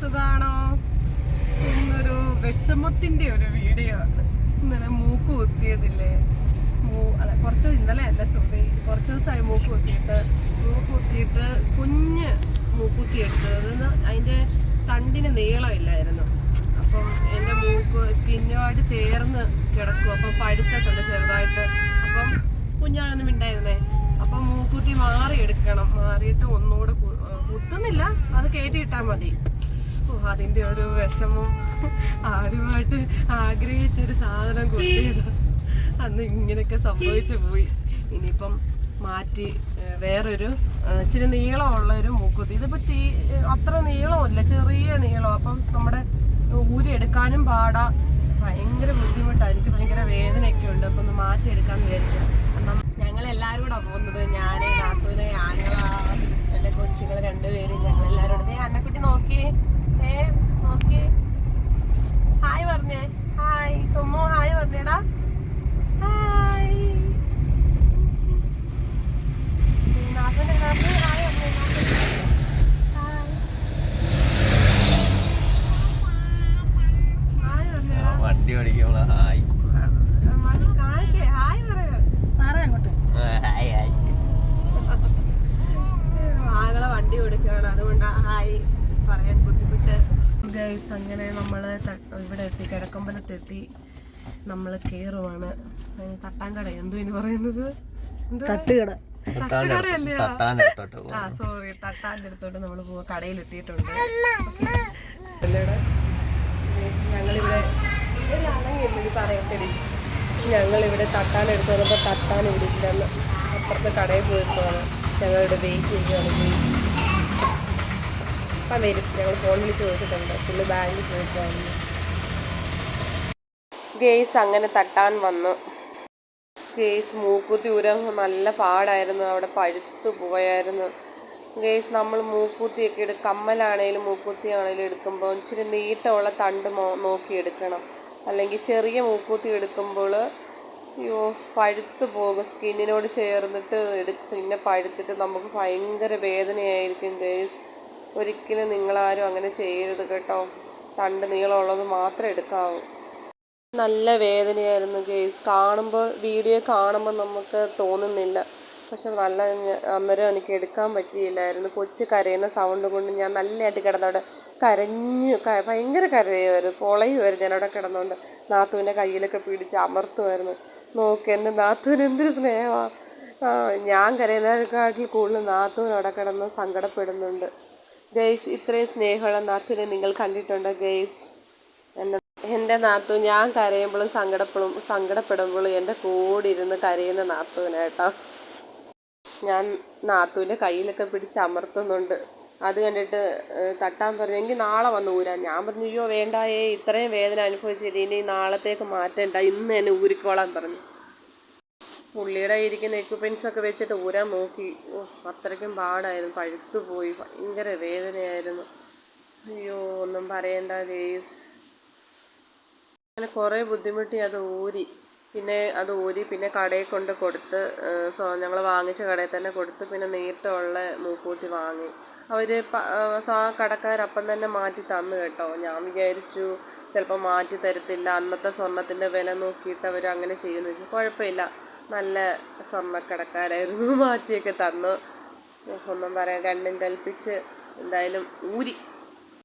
സുഖാണോ? ഇന്നൊരു വിഷമത്തിന്റെ ഒരു വീഡിയോ. ഇന്നലെ മൂക്ക് കുത്തിയതില്ലേ? മൂ അല്ല കുറച്ച് ഇന്നലെ അല്ല സുഖി കുറച്ച് ദിവസമായി മൂക്ക് കുത്തിയിട്ട്. മൂക്ക് കുത്തിയിട്ട് കുഞ്ഞ് മൂക്കുത്തി എടുത്തത്. അതിന്റെ തണ്ടിന് നീളമില്ലായിരുന്നു അപ്പം എന്റെ മൂക്ക് കിഞ്ഞുമായിട്ട് ചേർന്ന് കിടക്കും. അപ്പം പഴുത്തിട്ടുണ്ട് ചെറുതായിട്ട്. അപ്പം കുഞ്ഞാണെന്ന് ഉണ്ടായിരുന്നേ അപ്പം മൂക്കുത്തി മാറിയെടുക്കണം. മാറിയിട്ട് ഒന്നുകൂടെ കുത്തുന്നില്ല. അത് കയറ്റി ഇട്ടാൽ മതി. അതിന്റെ ഒരു വിഷമം ആദ്യമായിട്ട് ആഗ്രഹിച്ചൊരു സാധനം കൊടുത്തത് അന്ന് ഇങ്ങനെയൊക്കെ സംഭവിച്ചു പോയി. ഇനിയിപ്പം മാറ്റി വേറൊരു ഇച്ചിരി നീളമുള്ള ഒരു മൂക്കുത്തി. ഇതിപ്പോൾ തീ അത്ര നീളമില്ല ചെറിയ നീളം. അപ്പം നമ്മുടെ ഊരി എടുക്കാനും പാടാ. ഭയങ്കര ബുദ്ധിമുട്ടാണ് എനിക്ക് ഭയങ്കര വേദനയൊക്കെ ഉണ്ട്. അപ്പം ഒന്ന് എടുക്കാൻ വിചാരിക്കാം കാരണം ഞങ്ങൾ എല്ലാവരും കൂടെ പോകുന്നത്. ഞാൻ നാത്തൂന് ആങ്ങള എന്റെ കൊച്ചുങ്ങൾ രണ്ടുപേരും ഞങ്ങൾ പറയാൻ ബുദ്ധിമുട്ട്. ഗൈസ് അങ്ങനെ നമ്മൾ ഇവിടെ എത്തി. കിഴക്കമ്പലത്തെത്തി. നമ്മൾ കയറുവാണ് തട്ടാൻകട എന്തോ ഇനി പറയുന്നത്? തട്ടുകട. ആ സോറി തട്ടാന്റെ അടുത്തോട്ട് നമ്മൾ പോവാ. കടയിൽ എത്തിയിട്ടുണ്ട് അല്ലേടെ? ഞങ്ങളിവിടെ പറയട്ടെടി. ഞങ്ങളിവിടെ തട്ടാൻ എടുത്തു വന്നപ്പോൾ തട്ടാൻ ഇവിടെ ഇല്ലെന്ന്. അപ്പുറത്തെ കടയിൽ പോയിട്ടാണ് ഞങ്ങളിവിടെ വെയിറ്റ് ചെയ്യുകയാണ്. പോയി അപ്പം വരും. ഞങ്ങൾ ഫോൺ വിളിച്ച് ചോദിച്ചിട്ടുണ്ട് പുള്ളി ബാങ്കിൽ പോയിട്ടാണ്. ഗേസ് അങ്ങനെ തട്ടാൻ വന്നു. ഗേസ് മൂക്കുത്തി ഊരാൻ നല്ല പാടായിരുന്നു. അവിടെ പഴുത്തു പോയായിരുന്നു. ഗേസ് നമ്മൾ മൂക്കുത്തിയൊക്കെ എടു കമ്മലാണേലും മൂക്കുത്തി ആണേലും എടുക്കുമ്പോൾ ഇച്ചിരി നീട്ടമുള്ള തണ്ട് നോക്കി എടുക്കണം. അല്ലെങ്കിൽ ചെറിയ മൂക്കുത്തി എടുക്കുമ്പോൾ അയ്യോ പഴുത്തു പോകും. സ്കിന്നിനോട് ചേർന്നിട്ട് എടു പിന്നെ പഴുത്തിട്ട് നമുക്ക് ഭയങ്കര വേദനയായിരിക്കും ഗേസ് ഒരിക്കലും നിങ്ങളാരും അങ്ങനെ ചെയ്യരുത് കേട്ടോ. തണ്ട് നീളമുള്ളത് മാത്രമേ എടുക്കാവൂ. നല്ല വേദനയായിരുന്നു കേസ് കാണുമ്പോൾ വീഡിയോ കാണുമ്പോൾ നമുക്ക് തോന്നുന്നില്ല. പക്ഷെ നല്ല അന്നേരം എനിക്ക് എടുക്കാൻ പറ്റിയില്ലായിരുന്നു. കൊച്ചു കരയുന്ന സൗണ്ട് കൊണ്ട് ഞാൻ നല്ലതായിട്ട് കിടന്നവിടെ കരഞ്ഞു. ഭയങ്കര കരയുമായിരുന്നു. പൊളയുമായിരുന്നു ഞാനവിടെ കിടന്നുകൊണ്ട് നാത്തുവിന്റെ കയ്യിലൊക്കെ പിടിച്ച് അമർത്തുമായിരുന്നു. നോക്ക് എന്റെ നാത്തുവിന് എന്തൊരു സ്നേഹമാണ് ഞാൻ കരയുന്നതിനെക്കാട്ടിൽ കൂടുതൽ നാത്തുവിനവിടെ കിടന്ന് സങ്കടപ്പെടുന്നുണ്ട്. ഗെയ്സ് ഇത്രയും സ്നേഹമുള്ള നാത്തുവിനെ നിങ്ങൾ കണ്ടിട്ടുണ്ടോ ഗെയ്സ് എന്റെ എന്റെ നാത്തു ഞാൻ കരയുമ്പോഴും സങ്കടപ്പെടും സങ്കടപ്പെടുമ്പോഴും എന്റെ കൂടെ ഇരുന്ന് കരയുന്ന നാത്തുവിനാട്ടോ ഞാൻ നാത്തുവിന്റെ കയ്യിലൊക്കെ പിടിച്ച് അമർത്തുന്നുണ്ട്. അത് കണ്ടിട്ട് തട്ടാൻ പറഞ്ഞു എനിക്ക് നാളെ വന്ന് ഊരാൻ ഞാൻ പറഞ്ഞു അയ്യോ വേണ്ടായേ ഇത്രയും വേദന അനുഭവിച്ചിട്ട് ഇനി നാളത്തേക്ക് മാറ്റേണ്ട ഇന്ന് എന്നെ ഊരിക്കോളാൻ പറഞ്ഞു. പുള്ളിയുടെ ഇരിക്കുന്ന എക്യുപ്മെൻസ് ഒക്കെ വെച്ചിട്ട് ഊരാൻ നോക്കി. ഓ അത്രയ്ക്കും പാടായിരുന്നു. പഴുത്തു പോയി. ഭയങ്കര വേദനയായിരുന്നു. അയ്യോ ഒന്നും പറയണ്ട ഗേസ് അങ്ങനെ കുറേ ബുദ്ധിമുട്ടി അത് ഊരി. പിന്നെ അത് ഊരി പിന്നെ കടയിൽ കൊണ്ട് കൊടുത്ത് സോ ഞങ്ങൾ വാങ്ങിച്ച കടയിൽ തന്നെ കൊടുത്ത് പിന്നെ നേരിട്ടുള്ള മൂക്കൂത്തി വാങ്ങി. അവർ സോ ആ കടക്കാരപ്പം തന്നെ മാറ്റി തന്നു കേട്ടോ. ഞാൻ വിചാരിച്ചു ചിലപ്പോൾ മാറ്റി തരത്തില്ല. അന്നത്തെ സ്വർണത്തിന്റെ വില നോക്കിയിട്ട് അവർ അങ്ങനെ ചെയ്യുന്നു. വെച്ചാൽ കുഴപ്പമില്ല. നല്ല സ്വർണക്കടക്കാരായിരുന്നു. മാറ്റിയൊക്കെ തന്നു. ഒന്നും പറയാൻ രണ്ടും കൽപ്പിച്ച് എന്തായാലും ഊരി.